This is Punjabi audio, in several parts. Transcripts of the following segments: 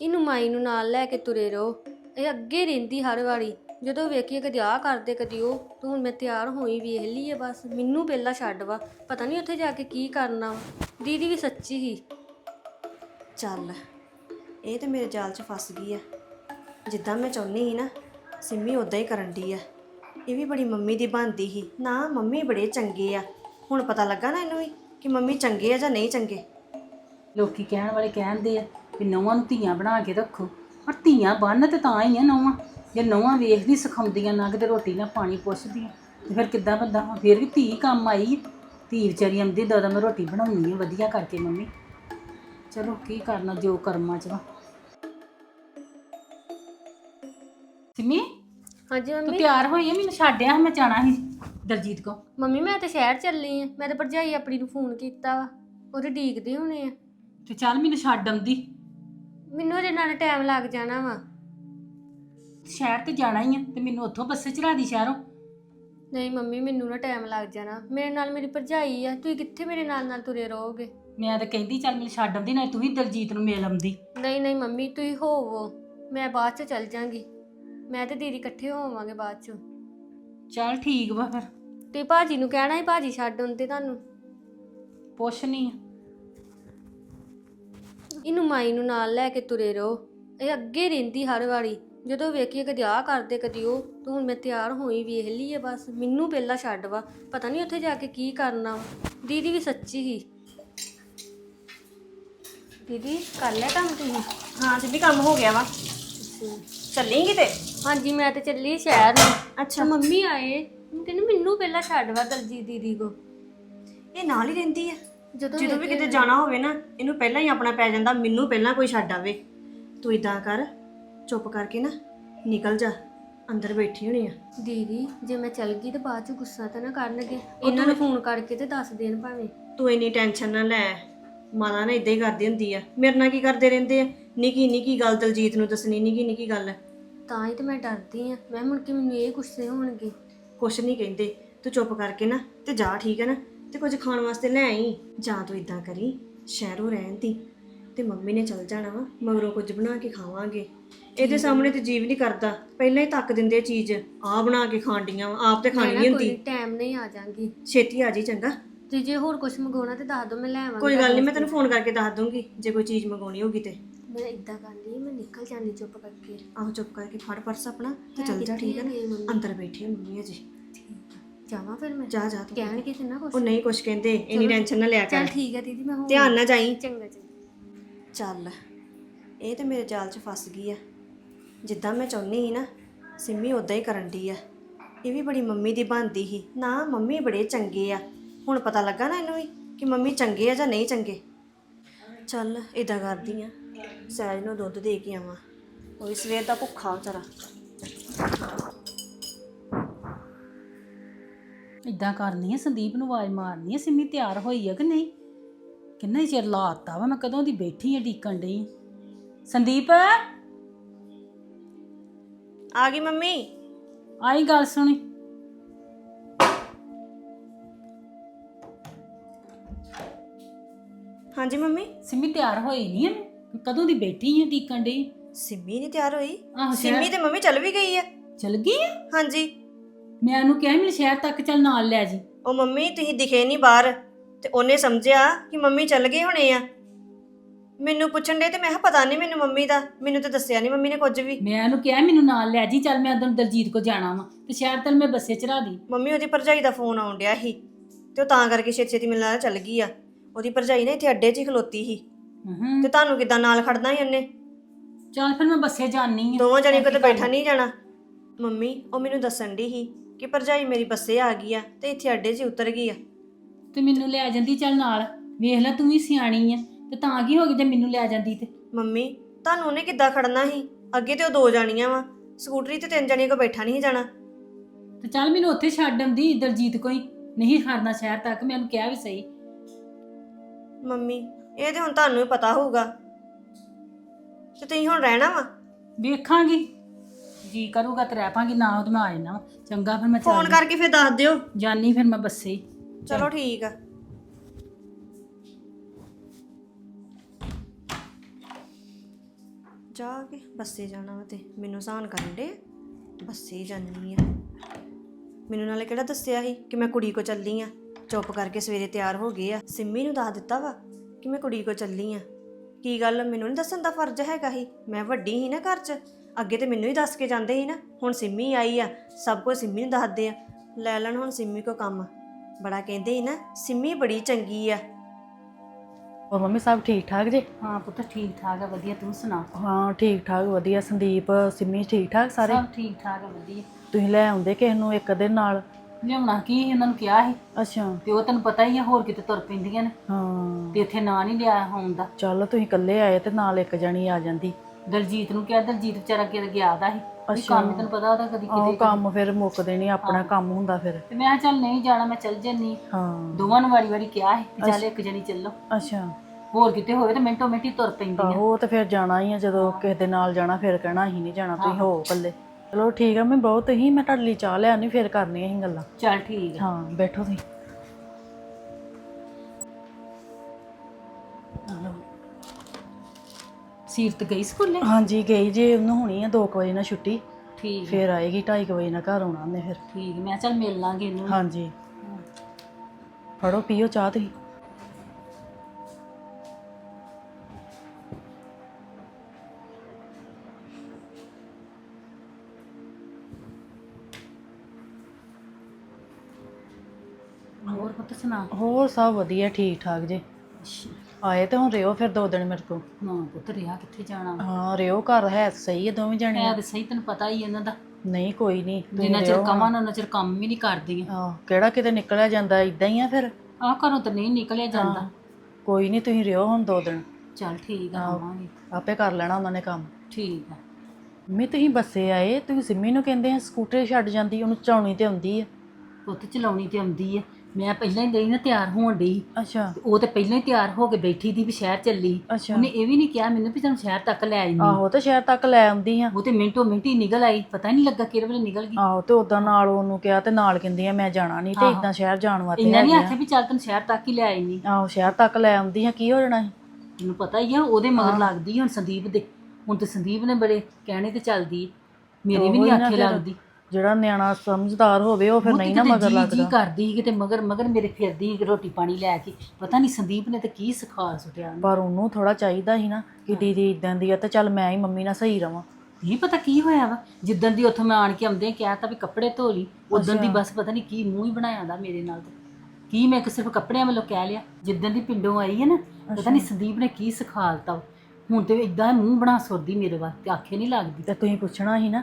ਇਹਨੂੰ ਮਾਈ ਨੂੰ ਨਾਲ ਲੈ ਕੇ ਤੁਰੇ ਰਹੋ। ਇਹ ਅੱਗੇ ਰਹਿੰਦੀ ਹਰ ਵਾਰੀ। ਜਦੋਂ ਵੇਖੀਏ ਕਦੀ ਆਹ ਕਰਦੇ, ਕਦੀ ਉਹ, ਤੂੰ ਹੁਣ ਮੈਂ ਤਿਆਰ ਹੋਈ ਵੇਖ ਲਈਏ ਬਸ। ਮੈਨੂੰ ਪਹਿਲਾਂ ਛੱਡ ਵਾ। ਪਤਾ ਨਹੀਂ ਉੱਥੇ ਜਾ ਕੇ ਕੀ ਕਰਨਾ ਵਾ। ਦੀਦੀ ਵੀ ਸੱਚੀ ਹੀ। ਚੱਲ, ਇਹ ਤੇ ਮੇਰੇ ਜਾਲ 'ਚ ਫਸ ਗਈ ਆ। ਜਿੱਦਾਂ ਮੈਂ ਚਾਹੁੰਦੀ ਸੀ ਨਾ, ਸਿੰਮੀ ਉਦਾਂ ਹੀ ਕਰਨ ਦੀ ਆ। ਇਹ ਵੀ ਬੜੀ ਮੰਮੀ ਦੀ ਬਣਦੀ ਸੀ। ਨਾ, ਮੰਮੀ ਬੜੇ ਚੰਗੇ ਆ। ਹੁਣ ਪਤਾ ਲੱਗਾ ਨਾ ਇਹਨੂੰ ਵੀ ਕਿ ਮੰਮੀ ਚੰਗੇ ਆ ਜਾਂ ਨਹੀਂ ਚੰਗੇ? ਲੋਕੀ ਕਹਿਣ ਵਾਲੇ ਕਹਿੰਦੇ ਆ। ਵੀ ਨੌਵਾਂ ਨੂੰ ਧੀਆਂ ਬਣਾ ਕੇ ਰੱਖੋ। ਪਰ ਧੀਆਂ ਬੰਨ ਤੇ ਤਾਂ ਹੀ ਆ ਨੌਵਾਂ। ਜੇ ਨੌਵਾਂ ਵੇਖਦੀ ਸਿਖਾਉਂਦੀਆਂ ਨਾ ਕਿਤੇ ਰੋਟੀ ਨਾ ਪਾਣੀ ਪੁੱਛਦੀਆਂ ਤੇ ਫਿਰ ਕਿੱਦਾਂ ਬੰਦਾ? ਫਿਰ ਵੀ ਧੀ ਕੰਮ ਆਈ। ਧੀ ਵਿਚਾਰੀ ਆਉਂਦੀ ਦਾਦਾ ਮੈਂ ਰੋਟੀ ਬਣਾਉਣੀ ਆ ਵਧੀਆ ਕਰਕੇ ਮੰਮੀ। ਚਲੋ ਕੀ ਕਰਨਾ ਜੋ ਕਰਮਾਂ ਚ ਵਾ। ਸਿਮੀ ਹਾਂਜੀ ਤੂੰ ਮੰਮੀ। ਤਿਆਰ ਹੋਈ ਆ? ਮੈਨੂੰ ਛੱਡਿਆ ਮੈਂ ਜਾਣਾ ਸੀ ਦਲਜੀਤ ਕੋ ਮੰਮੀ ਮੈਂ ਤੇ ਸ਼ਹਿਰ ਚੱਲੀ ਆ। ਮੈਂ ਤੇ ਭਰਜਾਈ ਆਪਣੀ ਨੂੰ ਫੋਨ ਕੀਤਾ ਵਾ। ਉਹਦੇ ਡੀਕਦੇ ਹੋਣੇ ਆ। ਤੇ ਚੱਲ ਮੈਨੂੰ ਛੱਡ ਆਉਂਦੀ। ਮੈਨੂੰ ਅਜੇ ਨਾਲ ਟਾਈਮ ਲੱਗ ਜਾਣਾ ਵਾ। ਸ਼ਹਿਰ ਤੇ ਜਾਣਾ ਹੀ ਆ ਤੇ ਮੈਨੂੰ ਉੱਥੋਂ ਬੱਸੇ ਚੜਾ ਦੀ ਸ਼ਹਿਰੋਂ। ਨਹੀਂ ਮੰਮੀ ਮੈਨੂੰ ਨਾ ਟਾਈਮ ਲੱਗ ਜਾਣਾ। ਮੇਰੇ ਨਾਲ ਮੇਰੀ ਭਰਜਾਈ ਆ। ਤੁਸੀਂ ਕਿੱਥੇ ਮੇਰੇ ਨਾਲ ਨਾਲ ਤੁਰੇ ਰਹੋਗੇ? ਮੈਂ ਤਾਂ ਕਹਿੰਦੀ ਚੱਲ ਮੈਨੂੰ ਛੱਡ ਆਉਂਦੀ ਨਾ ਤੂੰ ਵੀ ਦਲਜੀਤ ਨੂੰ ਮਿਲ ਆਉਂਦੀ। ਨਹੀਂ ਨਹੀਂ ਮੰਮੀ ਤੁਸੀਂ ਹੋਵੋ। ਮੈਂ ਬਾਅਦ ਚ ਚੱਲ ਜਾਾਂਗੀ। ਮੈਂ ਤੇ ਦੀਦੀ ਇਕੱਠੇ ਹੋਵਾਂਗੇ ਬਾਅਦ ਚ। ਚੱਲ ਠੀਕ ਵਾ ਫਿਰ। ਤੇ ਭਾਜੀ ਨੂੰ ਕਹਿਣਾ ਸੀ ਭਾਜੀ ਛੱਡ ਹੁੰਦੇ ਤੁਹਾਨੂੰ। ਪੁੱਛ ਨਹੀਂ ਇਹਨੂੰ ਮਾਈ ਨੂੰ ਨਾਲ ਲੈ ਕੇ ਤੁਰੇ ਰਹੋ। ਇਹ ਅੱਗੇ ਰਹਿੰਦੀ ਹਰ ਵਾਰੀ। ਜਦੋਂ ਵੇਖੀਏ ਕਦੀ ਆਹ ਕਰਦੇ ਕਦੀ ਉਹ ਤੂੰ ਹੁਣ ਮੈਂ ਤਿਆਰ ਹੋਈ ਵੇਖ ਲਈਏ ਬਸ। ਮੈਨੂੰ ਪਹਿਲਾਂ ਛੱਡ ਵਾ। ਪਤਾ ਨਹੀਂ ਉੱਥੇ ਜਾ ਕੇ ਕੀ ਕਰਨਾ ਵਾ। ਦੀਦੀ ਵੀ ਸੱਚੀ ਹੀ। ਦੀਦੀ ਕਰ ਲਿਆ ਕੰਮ ਤੁਸੀਂ? ਹਾਂ ਤੇ ਵੀ ਕੰਮ ਹੋ ਗਿਆ ਵਾ। ਚੱਲੇਂਗੀ ਤੇ ਹਾਂਜੀ ਮੈਂ ਤੇ ਚੱਲੀ ਸ਼ਹਿਰ ਨੂੰ। ਅੱਛਾ। ਅੱਛਾ ਮੰਮੀ ਆਏ। ਕਹਿੰਦੇ ਮੈਨੂੰ ਪਹਿਲਾਂ ਛੱਡ ਵਾ ਦਲਜੀਤ ਦੀਦੀ ਕੋ। ਇਹ ਨਾਲ ਹੀ ਰਹਿੰਦੀ ਆ। ਜਦੋਂ ਜਦੋਂ ਵੀ ਕਿਤੇ ਜਾਣਾ ਹੋਵੇ ਨਾ ਇਹਨੂੰ ਪਹਿਲਾਂ ਹੀ ਆਪਣਾ ਪੈ ਜਾਂਦਾ ਮੈਨੂੰ ਪਹਿਲਾਂ ਕੋਈ ਛੱਡ ਆਵੇ। ਤੂੰ ਇਦਾਂ ਕਰ ਚੁੱਪ ਕਰਕੇ ਨਾ ਨਿਕਲ ਜਾ ਅੰਦਰ ਬੈਠੀ ਹੋਣੀ ਆ। ਦੀਦੀ ਜੇ ਮੈਂ ਚੱਲ ਗਈ ਤੇ ਬਾਅਦ ਚ ਗੁੱਸਾ ਤਾਂ ਨਾ ਕਰਨਗੇ। ਇਹਨਾਂ ਨੂੰ ਫੋਨ ਕਰਕੇ ਤੇ ਦੱਸ ਦੇਣ ਭਾਵੇਂ। ਤੂੰ ਇੰਨੀ ਟੈਨਸ਼ਨ ਨਾ ਲੈ ਮਾਤਾ ਨਾ ਇਦਾਂ ਹੀ ਕਰਦੀ ਹੁੰਦੀ ਆ। ਮੇਰੇ ਨਾਲ ਕੀ ਕਰਦੇ ਰਹਿੰਦੇ ਆ? ਨਿੱਕੀ ਨਿੱਕੀ ਗੱਲ ਦਲਜੀਤ ਨੂੰ ਦੱਸਣੀ ਨਿੱਕੀ ਨਿੱਕੀ ਗੱਲ। ਤਾਂ ਹੀ ਤੇ ਮੈਂ ਡਰਦੀ ਆ। ਮੈਂ ਮੁੜ ਕੇ ਮੈਨੂੰ ਇਹ ਗੁੱਸੇ ਹੋਣਗੇ। ਕੁਛ ਨਹੀਂ ਕਹਿੰਦੇ ਤੂੰ ਚੁੱਪ ਕਰਕੇ ਨਾ ਤੇ ਜਾ ਠੀਕ ਹੈ ਨਾ? ਤੇ ਕੁਝ ਖਾਣ ਵਾਸਤੇ ਲੈ ਆਈ। ਜਾਂ ਤੂੰ ਇਦਾਂ ਕਰੀ ਸ਼ਹਿਰੋਂ ਰਹਿਣ ਦੀ। ਤੇ ਮੰਮੀ ਨੇ ਚਲ ਜਾਣਾ ਵਾ ਮਗਰੋਂ ਕੁਝ ਬਣਾ ਕੇ ਖਾਵਾਂਗੇ। ਇਹਦੇ ਸਾਹਮਣੇ ਤੇ ਜੀਵ ਨਹੀਂ ਕਰਦਾ। ਪਹਿਲਾਂ ਹੀ ਤੱਕ ਦਿੰਦੇ ਚੀਜ਼। ਆ ਬਣਾ ਕੇ ਖਾਂਡੀਆਂ ਵਾ ਆਪ ਤੇ ਖਾਣੀ ਨਹੀਂ ਹੁੰਦੀ। ਕੋਈ ਟਾਈਮ ਨਹੀਂ ਆ ਜਾਾਂਗੀ। ਛੇਤੀ ਆ ਜੀ ਚੰਗਾ। ਤੇ ਜੇ ਹੋਰ ਕੁਝ ਮੰਗਾਉਣਾ ਤੇ ਦੱਸ ਦੋ ਮੈਂ ਲੈ ਆਵਾਂਗੀ ਕੋਈ ਗੱਲ ਨਹੀਂ ਮੈਂ ਤੈਨੂੰ ਫੋਨ ਕਰਕੇ ਦੱਸ ਦੂੰਗੀ ਜੇ ਕੋਈ ਚੀਜ਼ ਮੰਗਾਉਣੀ ਹੋਗੀ ਤੇ। ਮੈਂ ਇਦਾਂ ਕਰਨੀ ਮੈਂ ਨਿਕਲ ਜਾਂਦੀ ਚੁੱਪ ਕਰਕੇ। ਆਹੋ ਚੁੱਪ ਕਰਕੇ ਫੜ ਪਰਸ ਆਪਣਾ ਤੇ ਚੱਲ ਜਾ ਠੀਕ ਹੈ? ਨਾ? ਅੰਦਰ ਬੈਠੀ ਆ ਮੰਮੀ ਅਜੇ। ਜਾਵਾਂ ਫਿਰ ਮੈਂ? ਜਾ ਜਾ ਤੂੰ ਕਹਿਣਗੇ ਤੇ ਨਾ ਉਹ ਨਹੀਂ ਕੁਛ ਕਹਿੰਦੇ ਇੰਨੀ ਟੈਨਸ਼ਨ ਨਾ ਲਿਆ ਕਰ। ਚੱਲ ਠੀਕ ਹੈ ਦੀਦੀ ਮੈਂ ਹੋ ਧਿਆਨ ਨਾਲ ਜਾਈ। ਚੰਗਾ ਚੰਗਾ। ਚੱਲ ਇਹ ਤੇ ਮੇਰੇ ਜਾਲ 'ਚ ਫਸ ਗਈ ਆ। ਜਿੱਦਾਂ ਮੈਂ ਚਾਹੁੰਦੀ ਸੀ ਨਾ ਸਿੰਮੀ ਉਦਾਂ ਹੀ ਕਰਨ ਦੀ ਆ। ਇਹ ਵੀ ਬੜੀ ਮੰਮੀ ਦੀ ਬਣਦੀ ਸੀ। ਨਾ ਮੰਮੀ ਬੜੇ ਚੰਗੇ ਆ। ਹੁਣ ਪਤਾ ਲੱਗਾ ਨਾ ਇਹਨੂੰ ਵੀ ਕਿ ਮੰਮੀ ਚੰਗੇ ਆ ਜਾਂ ਨਹੀਂ ਚੰਗੇ। ਚੱਲ ਇਦਾਂ ਕਰਦੀ ਆ। ਸਹਿਜ ਨੂੰ ਦੁੱਧ ਦੇ ਕੇ ਆਵਾਂ। ਉਹ ਵੀ ਸਵੇਰ ਦਾ ਭੁੱਖਾ ਵਿਚਾਰਾ। ਇਦਾਂ ਕਰਨੀ ਹੈ ਸੰਦੀਪ ਨੂੰ ਆਵਾਜ਼ ਮਾਰਨੀ ਹੈ ਸਿੰਮੀ ਤਿਆਰ ਹੋਈ ਹੈ ਕਿ ਨਹੀਂ? ਕਿੰਨਾ ਹੀ ਚਿਰ ਲਾਤਾ ਵਾ ਮੈਂ ਕਦੋਂ ਦੀ ਬੈਠੀ ਆ ਢੀਕਣ ਡਈ? ਸੰਦੀਪ? ਆ ਗਈ ਮੰਮੀ। ਆਈ ਗੱਲ ਸੁਣੀ। ਹਾਂਜੀ ਮੰਮੀ। ਸਿੰਮੀ ਤਿਆਰ ਹੋਈ ਨਹੀਂ ਹੈ ਕਦੋਂ ਦੀ ਬੈਠੀ ਆ ਢੀਕਣ ਡਈ? ਸਿੰਮੀ ਨਹੀਂ ਤਿਆਰ ਹੋਈ। ਆਹੋ ਸਿੰਮੀ ਤੇ ਮੰਮੀ ਚੱਲ ਵੀ ਗਈ ਆ। ਚਲ ਗਈ ਹਾਂਜੀ। ਮੈਂ ਉਹਨੂੰ ਕਿਹਾ ਮੈਨੂੰ ਸ਼ਹਿਰ ਤੱਕ ਚੱਲ ਨਾਲ ਲੈ ਜੀ। ਉਹ ਮੰਮੀ ਤੁਸੀਂ ਦਿਖੇ ਨਹੀਂ ਬਾਹਰ। ਤੇ ਉਹਨੇ ਸਮਝਿਆ ਕਿ ਮੰਮੀ ਚੱਲ ਗਏ ਹੋਣੇ ਆ। ਮੈਨੂੰ ਪੁੱਛਣ ਦੇ ਤੇ ਮੈਂ ਕਿਹਾ ਪਤਾ ਨਹੀਂ ਮੈਨੂੰ ਮੰਮੀ ਦਾ। ਮੈਨੂੰ ਤਾਂ ਦੱਸਿਆ ਨਹੀਂ ਮੰਮੀ ਨੇ ਕੁਝ ਵੀ। ਮੈਂ ਉਹਨੂੰ ਕਿਹਾ ਮੈਨੂੰ ਨਾਲ ਲੈ ਜੀ ਚੱਲ ਮੈਂ ਉਦੋਂ ਦਲਜੀਤ ਕੋ ਜਾਣਾ ਵਾ। ਤੇ ਸ਼ਹਿਰ ਤੱਕ ਮੈਂ ਬੱਸੇ ਚੜਾ ਦੀ। ਮੰਮੀ ਉਹਦੀ ਭਰਜਾਈ ਦਾ ਫੋਨ ਆਉਣ ਡਿਆ ਸੀ। ਤੇ ਉਹ ਤਾਂ ਕਰਕੇ ਛੇਤੀ ਛੇਤੀ ਮਿਲਣ ਚੱਲ ਗਈ ਆ। ਉਹਦੀ ਭਰਜਾਈ ਨੇ ਇੱਥੇ ਅੱਡੇ 'ਚ ਹੀ ਖਲੋਤੀ ਸੀ। ਹੂੰ। ਤੇ ਤੁਹਾਨੂੰ ਕਿੱਦਾਂ ਨਾਲ ਖੜਨਾ ਸੀ ਉਹਨੇ? ਚੱਲ ਫਿਰ ਮੈਂ ਬੱਸੇ ਜਾਣੀ ਆ। ਦੋਵਾਂ ਜਣੇ ਕੋਲ ਬੈਠਾ ਨਹੀਂ ਜਾਣਾ। ਮੰਮੀ ਉਹ ਮੈਨੂੰ ਦੱਸਣ ਦੀ ਸੀ ਕਿ ਭਰਜਾਈ ਮੇਰੀ ਬੱਸੇ ਆ ਗਈ ਆ ਤੇ ਇੱਥੇ ਅੱਡੇ 'ਚ ਹੀ ਉਤਰ ਗਈ ਆ। ਤੇ ਮੈਨੂੰ ਲੈ ਜਾਂਦੀ ਚੱਲ ਨਾਲ। ਵੇਖ ਲੈ ਤੂੰ ਵੀ ਸਿਆਣੀ ਆ ਤੇ ਤਾਂ ਕੀ ਹੋ ਗਿਆ ਜੇ ਮੈਨੂੰ ਲੈ ਜਾਂਦੀ ਤੇ। ਮੰਮੀ ਤੁਹਾਨੂੰ ਉਹਨੇ ਕਿੱਦਾਂ ਖੜਨਾ ਸੀ? ਅੱਗੇ ਤੇ ਉਹ ਦੋ ਜਾਣੀਆਂ ਵਾ। ਸਕੂਟਰੀ ਤੇ ਤਿੰਨ ਜਣੀਆਂ ਕੋ ਬੈਠਾ ਨਹੀਂ ਸੀ ਜਾਣਾ। ਤੇ ਚੱਲ ਮੈਨੂੰ ਉੱਥੇ ਛੱਡ ਆਉਂਦੀ ਦਲਜੀਤ ਕੋਈ। ਨਹੀਂ ਖੜਨਾ ਸ਼ਹਿਰ ਤੱਕ ਮੈਂ ਉਹਨੂੰ ਕਿਹਾ ਵੀ ਸਹੀ। ਮੰਮੀ ਇਹ ਤੇ ਹੁਣ ਤੁਹਾਨੂੰ ਵੀ ਪਤਾ ਹੋਊਗਾ। ਤੇ ਤੁਸੀਂ ਹੁਣ ਰਹਿਣਾ ਵਾ? ਵੇਖਾਂਗੀ। ਜੀ ਕਰੂਗਾ ਤੇ ਰਹਿ ਪਾਂਗੀ ਨਾ ਉਹ ਤੇ ਮੈਂ ਆ ਜਾਣਾ ਚੰਗਾ ਫਿਰ ਮੈਂ ਫੋਨ ਚੱਲ ਕਰਕੇ ਫਿਰ ਦੱਸ ਦਿਓ। ਜਾਨੀ ਫਿਰ ਮੈਂ ਬੱਸੇ ਹੀ। ਚਲੋ ਠੀਕ ਆ। ਜਾ ਕੇ ਬੱਸੇ ਜਾਣਾ ਵਾ ਤੇ ਮੈਨੂੰ ਸਾਨ ਕਰਨ ਦੇ ਬੱਸੇ ਜਾਨੀ ਆ। ਮੈਨੂੰ ਨਾਲੇ ਕਿਹੜਾ ਦੱਸਿਆ ਸੀ ਕਿ ਮੈਂ ਕੁੜੀ ਕੋ ਚੱਲੀ ਆ। ਚੁੱਪ ਕਰਕੇ ਸਵੇਰੇ ਤਿਆਰ ਹੋ ਗਏ ਆ। ਸਿੰਮੀ ਨੂੰ ਦੱਸ ਦਿੱਤਾ ਵਾ ਕਿ ਮੈਂ ਕੁੜੀ ਕੋ ਚੱਲੀ ਆ। ਕੀ ਗੱਲ ਮੈਨੂੰ ਨਹੀਂ ਦੱਸਣ ਦਾ ਫਰਜ਼ ਹੈਗਾ ਹੀ ਮੈਂ ਵੱਡੀ ਹੀ ਨਾ ਘਰ 'ਚ। ਅੱਗੇ ਤੇ ਮੈਨੂੰ ਹੀ ਦੱਸ ਕੇ ਜਾਂਦੇ ਸੀ ਨਾ ਹੁਣ ਸਿੰਮੀ ਆਈ ਆ ਸਭ ਕੁਝ ਸਿੰਮੀ ਨੂੰ ਦੱਸਦੇ ਆ। ਲੈ ਲੈਣ ਹੁਣ ਸਿੰਮੀ ਕੋ ਕੰਮ। ਬੜਾ ਕਹਿੰਦੇ ਸੀ ਨਾ ਸਿੰਮੀ ਬੜੀ ਚੰਗੀ ਆ। ਹੋਰ ਮੰਮੀ ਸਭ ਠੀਕ ਠਾਕ ਜੀ? ਹਾਂ ਪੁੱਤ ਠੀਕ ਠਾਕ ਆ ਵਧੀਆ ਤੂੰ ਸੁਣਾ? ਹਾਂ ਠੀਕ ਠਾਕ ਵਧੀਆ। ਸੰਦੀਪ ਸਿੰਮੀ ਠੀਕ ਠਾਕ ਸਾਰੇ? ਸਭ ਠੀਕ ਠਾਕ ਆ ਵਧੀਆ। ਤੁਸੀਂ ਲੈ ਆਉਂਦੇ ਕਿਸੇ ਨੂੰ ਇੱਕ ਦਿਨ ਨਾਲ? ਲਿਆਉਣਾ ਕੀ ਇਹਨਾਂ ਨੂੰ ਕਿਹਾ ਸੀ? ਅੱਛਾ। ਤੇ ਉਹ ਤੈਨੂੰ ਪਤਾ ਹੀ ਆ ਹੋਰ ਕਿਤੇ ਤੁਰ ਪੈਂਦੀਆਂ ਨੇ। ਹਾਂ। ਤੇ ਇੱਥੇ ਨਾਂ ਨਹੀਂ ਲਿਆ ਹੋਣ ਦਾ। ਚੱਲ ਤੁਸੀਂ ਇਕੱਲੇ ਆਏ ਤੇ ਨਾਲ ਇੱਕ ਜਣੀ ਆ ਜਾਂਦੀ। ਦਲਜੀਤ ਨੂੰ ਕਿਹਾ ਦਲਜੀਤ ਵਿਚਾਰਾ ਕਿਤੇ ਗਿਆ ਦਾ ਸੀ। ਵੀ ਕੰਮ ਤੈਨੂੰ ਪਤਾ ਉਹਦਾ ਕਦੀ ਕਿਤੇ ਕੰਮ ਫਿਰ ਮੁੱਕਦੇ ਨਹੀਂ ਆਪਣਾ ਕੰਮ ਹੁੰਦਾ ਫਿਰ। ਤੇ ਮੈਂ ਕਿਹਾ ਚੱਲ ਨਹੀਂ ਜਾਣਾ ਮੈਂ ਚੱਲ ਜੰਨੀ ਹਾਂ। ਦੋਵਾਂ ਨੂੰ ਵਾਰੀ ਵਾਰੀ ਕਿਹਾ ਸੀ ਵੀ ਚੱਲ ਇੱਕ ਜਣੀ ਚੱਲੋ। ਅੱਛਾ। ਹੋਰ ਕਿਤੇ ਹੋਵੇ ਤਾਂ ਮਿੰਟੋ ਮਿੰਟੀ ਤੁਰ ਪੈਂਦੀ ਆ ਆਹੋ ਉਹ ਤੇ ਫਿਰ ਜਾਣਾ ਹੀ ਆ ਜਦੋਂ ਕਿਸੇ ਦੇ ਨਾਲ ਜਾਣਾ ਫਿਰ ਕਹਿਣਾ ਅਸੀਂ ਨਹੀਂ ਜਾਣਾ ਤੁਸੀਂ ਹੋ। ਇਕੱਲੇ। ਚਲੋ ਠੀਕ ਆ ਮੈਂ ਬਹੁਤ ਹੀ ਮੈਂ ਤੁਹਾਡੇ ਲਈ ਚਾਹ ਲਿਆ ਨਹੀਂ ਫਿਰ ਕਰਨੀਆਂ ਅਸੀਂ ਗੱਲਾਂ। ਚੱਲ ਠੀਕ ਆ। ਹਾਂ ਬੈਠੋ ਤੁਸੀਂ। ਸੀਰਤ ਗਈ ਸਕੂਲੇ? ਹਾਂਜੀ ਗਈ ਜੇ ਉਹਨੂੰ ਹੋਣੀ ਆ 2 ਵਜੇ ਨਾਲ ਛੁੱਟੀ। ਠੀਕ ਫਿਰ ਆਏਗੀ 2:30 ਵਜੇ ਨਾਲ ਘਰ ਆਉਣਾ ਉਹਨੇ ਫਿਰ। ਠੀਕ ਮੈਂ ਚੱਲ ਮਿਲ ਲਾਂਗੇ ਇਹਨੂੰ। ਹਾਂਜੀ। ਫੜੋ ਪੀਓ ਚਾਹ ਤੁਸੀਂ। ਹੋਰ ਪੁੱਤ ਸੁਣਾ? ਹੋਰ ਸਭ ਵਧੀਆ ਠੀਕ ਠਾਕ ਜੇ ਆਏ ਤੇ ਹੁਣ ਰਿਓ ਫਿਰ ਦੋ ਦਿਨ ਮੇਰੇ ਕੋਲ। ਨਾ ਪੁੱਤ ਰਿਹਾ ਕਿੱਥੇ ਜਾਣਾ ਹਾਂ ਰਿਓ ਘਰ ਹੈ ਤਾਂ ਸਹੀ ਹੈ ਦੋਵੇਂ ਜਣੇ। ਹੈ ਤਾਂ ਸਹੀ ਤੈਨੂੰ ਪਤਾ ਹੀ ਇਹਨਾਂ ਦਾ। ਨਹੀਂ ਕੋਈ ਨਹੀਂ ਜਿੰਨਾ ਚਿਰ ਕਮਾਂ ਨਾ ਉਹਨਾਂ ਚਿਰ ਕੰਮ ਵੀ ਨਹੀਂ ਕਰਦੀਆਂ। ਹਾਂ ਕਿਹੜਾ ਕਿਤੇ ਨਿਕਲਿਆ ਜਾਂਦਾ ਇਦਾਂ ਹੀ ਆ ਫਿਰ? ਆਹ ਘਰੋਂ ਤਾਂ ਨਹੀਂ ਨਿਕਲਿਆ ਜਾਂਦਾ। ਕੋਈ ਨਹੀਂ ਤੁਸੀਂ ਰਿਓ ਹੁਣ ਦੋ ਦਿਨ। ਚੱਲ ਠੀਕ ਆ ਆਵਾਂਗੇ। ਆਪੇ ਕਰ ਲੈਣਾ ਉਹਨਾਂ ਨੇ ਕੰਮ। ਠੀਕ ਆ। ਮੰਮੀ ਤੁਸੀਂ ਬੱਸੇ ਆਏ ਤੁਸੀਂ ਸਿੰਮੀ ਨੂੰ ਕਹਿੰਦੇ ਆ ਸਕੂਟਰ ਛੱਡ ਜਾਂਦੀ ਉਹਨੂੰ ਚਲਾਉਣੀ ਤੇ ਆਉਂਦੀ ਆ। ਪੁੱਤ ਚਲਾਉਣੀ ਤੇ ਆਉਂਦੀ ਆ। ਮੈਂ ਪਹਿਲਾਂ ਹੀ ਗਈ ਨਾ ਤਿਆਰ ਹੋਣ ਡਈ। ਅੱਛਾ। ਉਹ ਤੇ ਪਹਿਲਾਂ ਹੀ ਤਿਆਰ ਹੋ ਕੇ ਬੈਠੀ ਦੀ ਵੀ ਸ਼ਹਿਰ ਚੱਲੀ। ਅੱਛਾ। ਉਹਨੇ ਇਹ ਵੀ ਨਹੀਂ ਕਿਹਾ ਮੈਨੂੰ ਵੀ ਤੈਨੂੰ ਸ਼ਹਿਰ ਤੱਕ ਲੈ ਆਈ ਆਹੋ ਤੇ ਸ਼ਹਿਰ ਤੱਕ ਲੈ ਆਉਂਦੀ ਆ। ਉਹ ਤੇ ਮਿੰਟੋ ਮਿੰਟੀ ਨਿਕਲ ਆਈ। ਪਤਾ ਨਹੀਂ ਲੱਗਾ ਕਿਹੜੇ ਵੇਲੇ ਨਿਕਲ ਗਈ। ਆਹੋ ਤੇ ਉਦਾਂ ਨਾਲ ਉਹਨੂੰ ਕਿਹਾ ਤੇ ਨਾਲ ਕਹਿੰਦੀ ਆ ਮੈਂ ਜਾਣਾ ਨਹੀਂ ਤੇ ਇਦਾਂ ਸ਼ਹਿਰ ਜਾਣ ਵਾਸਤੇ ਇੰਨਾ ਨਹੀਂ ਹੈਗੀ ਆ। ਆਖਿਆ ਵੀ ਚੱਲ ਤੈਨੂੰ ਸ਼ਹਿਰ ਤੱਕ ਹੀ ਲੈ ਆਈ ਨਹੀਂ ਆਹੋ ਸ਼ਹਿਰ ਤੱਕ ਲੈ ਆਉਂਦੀ ਆ ਕੀ ਹੋ ਜਾਣਾ ਸੀ? ਤੈਨੂੰ ਪਤਾ ਹੀ ਆ ਉਹਦੇ ਮਗਰ ਲੱਗਦੀ ਹੁਣ ਸੰਦੀਪ ਦੇ। ਹੁਣ ਤੇ ਸੰਦੀਪ ਨੇ ਬੜੇ ਕਹਿਣੇ ਤੇ ਚੱਲਦੀ। ਮੇਰੇ ਵੀ ਨਹੀਂ ਨਾ ਆਖੇ ਲੱਗਦੀ। ਜਿਹੜਾ ਨਿਆਣਾ ਸਮਝਦਾਰ ਹੋਵੇ ਉਹ ਫਿਰ ਨਹੀਂ ਨਾ ਮਗਰ ਜੀ ਲੱਗਦਾ। ਜੀ ਕਰਦੀ ਕਿਤੇ ਮਗਰ ਮਗਰ ਮੇਰੇ ਫਿਰਦੀ ਰੋਟੀ ਪਾਣੀ ਲੈ ਕੇ ਪਤਾ ਨਹੀਂ ਸੰਦੀਪ ਨੇ ਤੇ ਕੀ ਸਿਖਾ ਸੁਟਿਆ। ਪਰ ਉਹਨੂੰ ਥੋੜਾ ਚਾਹੀਦਾ ਸੀ ਨਾ ਕਿ ਦੀਦੀ ਇਦਾਂ ਦੀ ਆ ਤੇ ਚੱਲ ਮੈਂ ਹੀ ਮੰਮੀ ਨਾਲ ਸਹੀ ਰਵਾਂ। ਨਹੀਂ ਪਤਾ ਕੀ ਹੋਇਆ ਵਾ ਜਿੱਦਣ ਦੀ ਉੱਥੋਂ ਮੈਂ ਆਣ ਕੇ ਆਉਂਦੇ ਕਿਹਾ ਤਾਂ ਵੀ ਕੱਪੜੇ ਧੋ ਲਈ ਉਦੋਂ ਦੀ ਬਸ ਪਤਾ ਨਹੀਂ ਕੀ ਮੂੰਹ ਹੀ ਬਣਾਇਆ ਦਾ ਮੇਰੇ ਨਾਲ ਤੇ। ਕੀ ਮੈਂ ਕਿ ਸਿਰਫ ਕੱਪੜਿਆਂ ਵੱਲੋਂ ਕਹਿ ਲਿਆ ਜਿੱਦਣ ਦੀ ਪਿੰਡੋਂ ਆਈ ਹੈ ਨਾ ਪਤਾ ਨਹੀਂ ਸੰਦੀਪ ਨੇ ਕੀ ਸਿਖਾਲਤਾ ਹੁਣ ਤੇ ਇਦਾਂ ਮੂੰਹ ਬਣਾ ਸੁਰਦੀ ਮੇਰੇ ਵੱਲ ਤੇ ਆਖੇ ਨਹੀਂ ਲੱਗਦੀ। ਤੇ ਤੁਸੀਂ ਪੁੱਛਣਾ ਸੀ ਨਾ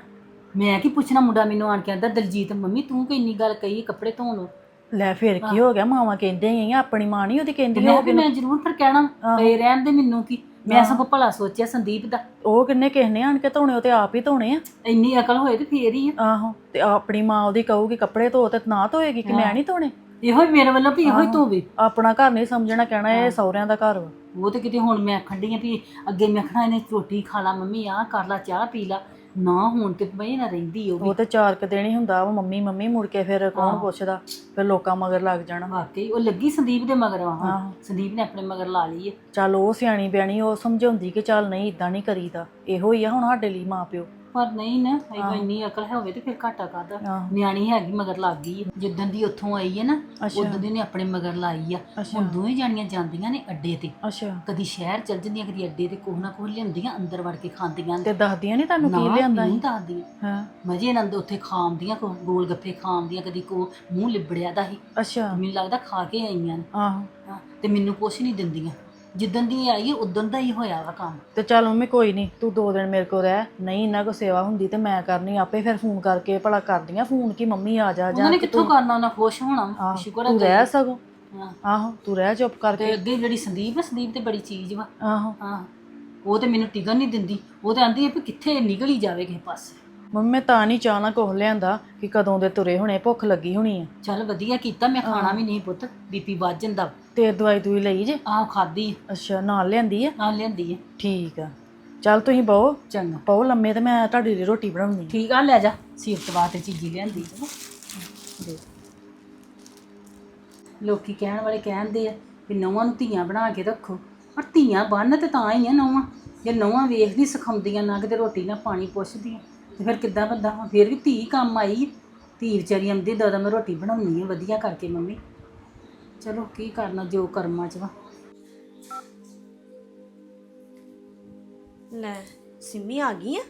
ਮੈਂ ਕੀ ਪੁੱਛਣਾ ਮੁੰਡਾ ਮੈਨੂੰ ਆਣ ਕੇ ਆਂਦਾ ਦਲਜੀਤ ਮੰਮੀ ਤੂੰ ਕਿ ਇੰਨੀ ਗੱਲ ਕਹੀ ਕੱਪੜੇ ਧੋਣ ਨੂੰ? ਲੈ ਫਿਰ ਕੀ ਹੋ ਗਿਆ ਮਾਵਾਂ ਕਹਿੰਦੇ ਗਈਆਂ ਆਪਣੀ ਮਾਂ ਨਹੀਂ ਉਹਦੀ ਕਹਿੰਦੀ ਮੈਂ ਵੀ ਮੈਂ ਜ਼ਰੂਰ ਫਿਰ ਕਹਿਣਾ ਪਏ ਰਹਿਣ ਦੇ ਮੈਨੂੰ ਕੀ। ਮੈਂ ਸਗੋਂ ਭਲਾ ਸੋਚਿਆ ਸੰਦੀਪ ਦਾ। ਉਹ ਕਿੰਨੇ ਕਿਸ ਨੇ ਆਣ ਕੇ ਧੋਣੇ ਉਹ ਤੇ ਆਪ ਹੀ ਧੋਣੇ ਆ। ਇੰਨੀ ਅਕਲ ਹੋਏ ਤੇ ਫੇਰ ਹੀ ਆ। ਆਹੋ ਤੇ ਆਪਣੀ ਮਾਂ ਉਹਦੀ ਕਹੂਗੀ ਕੱਪੜੇ ਧੋ ਤੇ ਨਾ ਧੋਏਗੀ ਕਿ ਮੈਂ ਨਹੀਂ ਧੋਣੇ? ਇਹੋ ਹੀ ਮੇਰੇ ਵੱਲੋਂ ਵੀ ਇਹੋ ਹੀ ਧੋਵੇ। ਆਪਣਾ ਘਰ ਨਹੀਂ ਸਮਝਣਾ ਕਹਿਣਾ ਇਹ ਸਹੁਰਿਆਂ ਦਾ ਘਰ ਵਾ। ਉਹ ਤੇ ਕਿਤੇ ਹੁਣ ਮੈਂ ਖੰਡੀਆਂ ਵੀ ਅੱਗੇ ਮੈਂ ਆਖਣਾ ਇਹਨੇ ਰੋਟੀ ਖਾ ਲਾ ਮੰਮੀ ਆਹ ਕਰ ਲਾ ਚਾਹ ਪੀ ਲਾ। ਨਾ ਹੁਣ ਤੇ ਬਈ ਨਾ ਰਹਿੰਦੀ ਉਹ ਵੀ। ਉਹ ਤੇ ਚਾਰ ਕੁ ਦਿਨ ਹੀ ਹੁੰਦਾ ਵਾ ਮੰਮੀ ਮੰਮੀ ਮੁੜ ਕੇ ਫਿਰ ਕੌਣ ਪੁੱਛਦਾ? ਫਿਰ ਲੋਕਾਂ ਮਗਰ ਲੱਗ ਜਾਣਾ। ਵਾਕਈ ਉਹ ਲੱਗੀ ਸੰਦੀਪ ਦੇ ਮਗਰ ਹੁਣ ਆਹੋ। ਸੰਦੀਪ ਨੇ ਆਪਣੇ ਮਗਰ ਲਾ ਲਈ ਹੈ ਚੱਲ ਉਹ ਸਿਆਣੀ ਬਿਆਣੀ ਉਹ ਸਮਝਾਉਂਦੀ ਕਿ ਚੱਲ ਨਹੀਂ ਇਦਾਂ ਨਹੀਂ ਕਰੀਦਾ। ਇਹੋ ਹੀ ਆ ਹੁਣ ਸਾਡੇ ਲਈ ਮਾਂ ਪਿਓ ਪਰ ਨਹੀਂ ਨਾ ਇਹੋ ਇੰਨੀ ਅਕਲ ਹੋਵੇ ਤੇ ਫਿਰ ਘਾਟਾ ਕਾਦਾ ਆਹੋ। ਨਿਆਣੀ ਹੈਗੀ ਮਗਰ ਲੱਗ ਗਈ ਹੈ ਜਿੱਦਣ ਦੀ ਉੱਥੋਂ ਆਈ ਹੈ ਨਾ ਅੱਛਾ। ਉਦੋਂ ਦੀ ਨੇ ਆਪਣੇ ਮਗਰ ਲਾਈ ਆ। ਹੁਣ ਦੋਵੇਂ ਜਾਣੀਆਂ ਜਾਂਦੀਆਂ ਨੇ ਅੱਡੇ ਤੇ। ਅੱਛਾ। ਕਦੀ ਸ਼ਹਿਰ ਚੱਲ ਜਾਂਦੀਆਂ ਕਦੀ ਅੱਡੇ ਤੇ ਕੋਹ ਨਾ ਕੋਹ ਲਿਆਉਂਦੀਆਂ ਅੰਦਰ ਵੜ ਕੇ ਖਾਂਦੀਆਂ ਨੇ। ਤੇ ਦੱਸਦੀਆਂ ਨਹੀਂ ਤੁਹਾਨੂੰ ਕੀ ਨਾ ਲਿਆਂਦਾ ਨਹੀਂ ਸੀ ਦੱਸਦੀਆਂ। ਹਾਂ। ਮਜੇ ਨਾਲ ਉੱਥੇ ਖਾਂਦੀਆਂ ਕੋ ਗੋਲ ਗੱਪੇ ਖਾਂਦੀਆਂ ਕਦੀ ਕੋ ਮੂੰਹ ਲਿਬੜਿਆ ਦਾ ਸੀ। ਅੱਛਾ। ਮੈਨੂੰ ਲੱਗਦਾ ਖਾ ਕੇ ਆਈਆਂ ਨੇ। ਆਹੋ। ਹਾਂ, ਤੇ ਮੈਨੂੰ ਕੁਛ ਨਹੀਂ ਦਿੰਦੀਆਂ। ਜਿੱਦਣ ਦੀ ਆਈ ਉਦੋਂ ਦਾ ਹੀ ਹੋਇਆ ਵਾ ਕੰਮ। ਤੇ ਚੱਲ ਮੰਮੀ ਕੋਈ ਨਹੀਂ ਤੂੰ ਦੋ ਦਿਨ ਮੇਰੇ ਕੋਲ ਰਹਿ। ਨਹੀਂ ਇਹਨਾਂ ਕੋ ਸੇਵਾ ਹੁੰਦੀ ਤੇ ਮੈਂ ਕਰਨੀ ਆਪੇ ਫਿਰ ਫੋਨ ਕਰਕੇ ਭਲਾ ਕਰਦੀਆਂ। ਫੋਨ ਕਿ ਮੰਮੀ ਆ ਜਾ ਉਹਨਾਂ ਜਾਂ ਨੇ ਕਿੱਥੋਂ ਕਰਨਾ ਉਹਨਾਂ ਖੁਸ਼ ਹੋਣਾ। ਸ਼ੁਕਰ ਹੈ ਤੂੰ ਰਹਿ ਸਗੋ ਹਾਂ। ਆਹੋ ਤੂੰ ਰਹਿ ਚੁੱਪ ਕਰਕੇ। ਤੇ ਅੱਗੇ ਜਿਹੜੀ ਸੰਦੀਪ ਹੈ ਸੰਦੀਪ ਤੇ ਬੜੀ ਚੀਜ਼ ਵਾ। ਆਹੋ। ਹਾਂ। ਉਹ ਤੇ ਮੈਨੂੰ ਟਿਕਣ ਨਹੀਂ ਦਿੰਦੀ। ਉਹ ਤੇ ਆਂਦੀ ਹੈ ਵੀ ਕਿੱਥੇ ਨਿਕਲ ਹੀ ਜਾਵੇ ਕਿਸੇ ਪਾਸੇ। ਮੰਮੀ ਮੈਂ ਤਾਂ ਨਹੀਂ ਚਾਹ ਨਾ ਕੁਛ ਲਿਆਂਦਾ ਕਿ ਕਦੋਂ ਦੇ ਤੁਰੇ ਹੁਣੇ ਭੁੱਖ ਲੱਗੀ ਹੋਣੀ ਆ। ਚੱਲ ਵਧੀਆ ਕੀਤਾ ਮੈਂ ਖਾਣਾ ਵੀ ਨਹੀਂ ਪੁੱਤ ਬੀਪੀ ਵੱਧ ਜਾਂਦਾ। ਤੇ ਦਵਾਈ ਦੂਈ ਲਈ ਜੇ? ਆਹ ਖਾਦੀ ਅੱਛਾ ਨਾਲ ਲਿਆਂਦੀ ਆ? ਨਾਲ ਲਿਆਂਦੀ ਹੈ ਠੀਕ ਆ। ਚੱਲ ਤੁਸੀਂ ਬਹੁ ਚੰਗਾ। ਪਾਓ ਲੰਮੇ ਤੇ ਮੈਂ ਤੁਹਾਡੀ ਲਈ ਰੋਟੀ ਬਣਾਉਣੀ ਠੀਕ ਆ ਲੈ ਜਾ। ਸੀਰਤ ਵਾਸਤੇ ਚੀਜ਼ੀ ਲਿਆਂਦੀ ਚਲੋ ਦੇ ਲੋਕੀ ਕਹਿਣ ਵਾਲੇ ਕਹਿੰਦੇ ਆ ਵੀ ਨੌਵਾਂ ਨੂੰ ਧੀਆਂ ਬਣਾ ਕੇ ਰੱਖੋ। ਪਰ ਧੀਆਂ ਬੰਨ ਤੇ ਤਾਂ ਹੀ ਆ ਨੌਵਾਂ। ਜੇ ਨੌਵਾਂ ਵੇਖਦੀ ਸਿਖਾਉਂਦੀਆਂ ਨਾ ਕਿਤੇ ਰੋਟੀ ਨਾ ਪਾਣੀ ਪੁੱਛਦੀਆਂ। ਤੇ ਫਿਰ ਕਿੱਦਾਂ ਬੰਦਾ ਫਿਰ ਵੀ ਧੀ ਕੰਮ ਆਈ ਧੀ ਵਿਚਾਰੀ ਆਉਂਦੀ ਦਾਦਾ ਮੈਂ ਰੋਟੀ ਬਣਾਉਣੀ ਹੈ ਵਧੀਆ ਕਰਕੇ ਮੰਮੀ। ਚਲੋ ਕੀ ਕਰਨਾ ਜੋ ਕਰਮਾਂ ਚ ਵਾ। ਲੈ ਸਿੰਮੀ ਆ ਗਈ ਆ?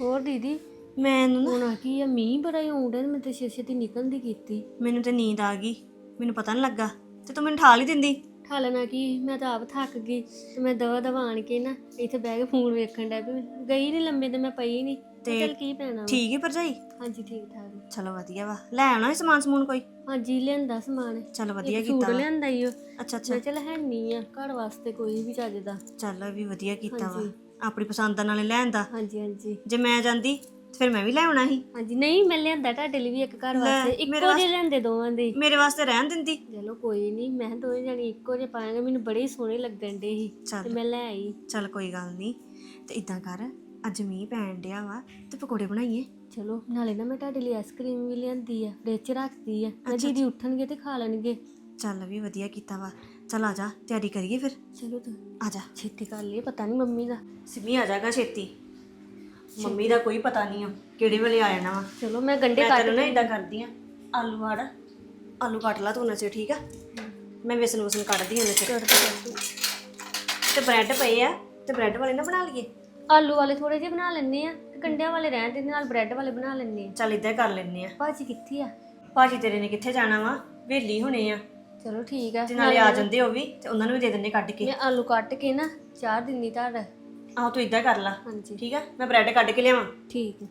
ਹੋਰ ਦੀਦੀ? ਮੈਨੂੰ ਨਾ ਹੁਣ ਕੀ ਆ? ਮੀਂਹ ਬੜਾ ਹੀ ਆਉਂਦਾ ਮੈਂ ਤੇ ਛੇ ਛੇਤੀ ਨਿਕਲਣ ਦੀ ਕੀਤੀ। ਮੈਨੂੰ ਤੇ ਨੀਂਦ ਆ ਗਈ। ਮੈਨੂੰ ਪਤਾ ਨਹੀਂ ਲੱਗਾ। ਤੇ ਤੂੰ ਮੈਨੂੰ ਠਾਲ ਹੀ ਦਿੰਦੀ। ਠਾਲਣਾ ਕੀ ਮੈਂ ਤਾਂ ਆਪ ਥੱਕ ਗਈ। ਤੇ ਮੈਂ ਦਵਾ ਦਵਾ ਆਣ ਕੇ ਨਾ ਇੱਥੇ ਬਹਿ ਕੇ ਫੋਨ ਵੇਖਣ ਡੈ ਪਈ ਗਈ ਨਹੀਂ ਲੰਮੇ ਤੇ ਮੈਂ ਪਈ ਨਹੀਂ ਤੇ ਚਲ ਕੀ ਪੈਣਾ ਵਾ। ਠੀਕ ਹੈ ਭਰਜਾਈ? ਹਾਂਜੀ ਠੀਕ ਠਾਕ। ਚਲੋ ਵਧੀਆ ਵਾ। ਲੈ ਆਉਣਾ ਸੀ ਸਮਾਨ ਸਮੂਨ ਕੋਈ? ਹਾਂਜੀ ਲਿਆਂਦਾ ਸਮਾਨ। ਚਲੋ ਵਧੀਆ ਇੱਕ ਸੂਟ ਕੀਤਾ ਵਾ। ਲਿਆਂਦਾ ਈ ਓ ਅੱਛਾ ਅੱਛਾ। ਮੈਂ ਚਲ ਹੈ ਨਹੀਂ ਆ ਘਰ ਵਾਸਤੇ ਕੋਈ ਵੀ ਚੱਜ ਦਾ। ਚੱਲ ਇਹ ਵੀ ਵਧੀਆ ਕੀਤਾ ਵਾ। ਹਾਂਜੀ। ਆਪਣੀ ਪਸੰਦ ਦਾ ਨਾਲੇ ਲੈ ਆਂਦਾ ਹਾਂਜੀ ਹਾਂਜੀ। ਜੇ ਮੈਂ ਜਾਂਦੀ ਤੇ ਫਿਰ ਮੈਂ ਵੀ ਲੈ ਆਉਣਾ ਸੀ। ਹਾਂਜੀ ਨਹੀਂ ਮੈਂ ਲਿਆਂਦਾ ਤੁਹਾਡੇ ਲਈ ਵੀ ਇੱਕ ਘਰ ਵਾਸਤੇ। ਇੱਕੋ ਜਿਹੇ ਲਿਆਂਦੇ ਦੋਵਾਂ ਦੇ। ਮੇਰੇ ਵਾਸਤੇ ਰਹਿਣ ਦਿੰਦੀ। ਚਲੋ ਕੋਈ ਨਹੀਂ ਮੈਂ ਕਿਹਾ ਦੋਵੇਂ ਜਣੇ ਇੱਕੋ ਜਿਹੇ ਪਾਵਾਂਗੇ ਮੈਨੂੰ ਬੜੇ ਹੀ ਸੋਹਣੇ ਲੱਗਣ ਡੇ ਸੀ। ਤੇ ਮੈਂ ਲੈ ਆਈ। ਚੱਲ ਕੋਈ ਗੱਲ ਨਹੀਂ ਤੇ ਇਦਾਂ ਕਰ ਅੱਜ ਮੀਂਹ ਪੈਣ ਡਿਆ ਵਾ ਤੇ ਪਕੌੜੇ ਬਣਾਈਏ। ਚਲੋ ਨਾਲੇ ਨਾ ਮੈਂ ਤੁਹਾਡੇ ਲਈ ਆਈਸਕ੍ਰੀਮ ਵੀ ਲਿਆਂਦੀ ਆ ਫ੍ਰਿਜ 'ਚ ਰੱਖਦੀ ਆ। ਮੈਂ ਦੀਦੀ ਉੱਠਣਗੇ ਤੇ ਖਾ ਲੈਣਗੇ। ਚੱਲ ਵੀ ਵਧੀਆ ਕੀਤਾ ਵਾ। ਚੱਲ ਆ ਜਾ ਤਿਆਰੀ ਕਰੀਏ ਫਿਰ। ਚਲੋ ਤੂੰ। ਆ ਜਾ। ਛੇਤੀ ਕਰ ਲਈ ਪਤਾ ਨਹੀਂ ਮੰਮੀ ਦਾ। ਸਿਮੀ ਆ ਜਾਗਾ ਛੇਤੀ। ਮੰਮੀ ਦਾ ਕੋਈ ਪਤਾ ਨਹੀਂ ਆ ਕਿਹੜੇ ਵੇਲੇ ਆ ਜਾਣਾ ਵਾ। ਚਲੋ ਮੈਂ ਗੰਡੇ ਮੈਂ ਕੱਟ ਤੈਨੂੰ ਨਾ ਇਦਾਂ ਕਰਦੀ ਆ ਆਲੂ ਵੜ ਆਲੂ ਕੱਟ ਲਾ ਤੂੰ ਨਸੇ ਠੀਕ ਆ? ਮੈਂ ਵੇਸਣ ਵਸਨ ਕੱਢਦੀ ਹਾਂ ਨਸੇ ਤੇ ਬ੍ਰੈਡ ਪਏ ਆ ਤੇ ਬ੍ਰੈਡ ਵਾਲੇ ਨਾ ਬਣਾ ਲਈਏ। ਆਲੂ ਵਾਲੇ ਥੋੜੇ ਜਿਹੇ ਬਣਾ ਲੈਣੇ ਆ ਤੇ ਗੰਡਿਆਂ ਵਾਲੇ ਰਹਿਣ ਦੇ ਨਾਲ ਬ੍ਰੈਡ ਵਾਲੇ ਬਣਾ ਲੈਣੇ ਆ ਚੱਲ ਇਦਾਂ ਕਰ ਲੈਨੇ ਆ ਭਾਜੀ ਕਿੱਥੇ ਆ? ਭਾਜੀ ਤੇਰੇ ਨੇ ਕਿੱਥੇ ਜਾਣਾ ਵਾ? ਵੇਲੀ ਹੋਣੇ ਆ। ਚਲੋ ਠੀਕ ਆ। ਤੇ ਨਾਲੇ ਆ ਜਾਂਦੇ ਉਹ ਵੀ ਤੇ ਉਹਨਾਂ ਨੂੰ ਵੀ ਦੇ ਦਿੰਨੇ ਕੱਢ ਕੇ। ਮੈਂ ਆਲੂ ਕੱਟ ਕੇ ਨਾ ਚਾਰ ਦਿੰਨੀ ਤੁਹਾਡਾ। ਆਹੋ ਤੂੰ ਇਦਾਂ ਕਰ ਲਾ। ਹਾਂਜੀ। ਠੀਕ ਆ? ਮੈਂ ਬ੍ਰੈਡ ਕੱਢ ਕੇ ਲਿਆਵਾਂ। ਠੀਕ ਹੈ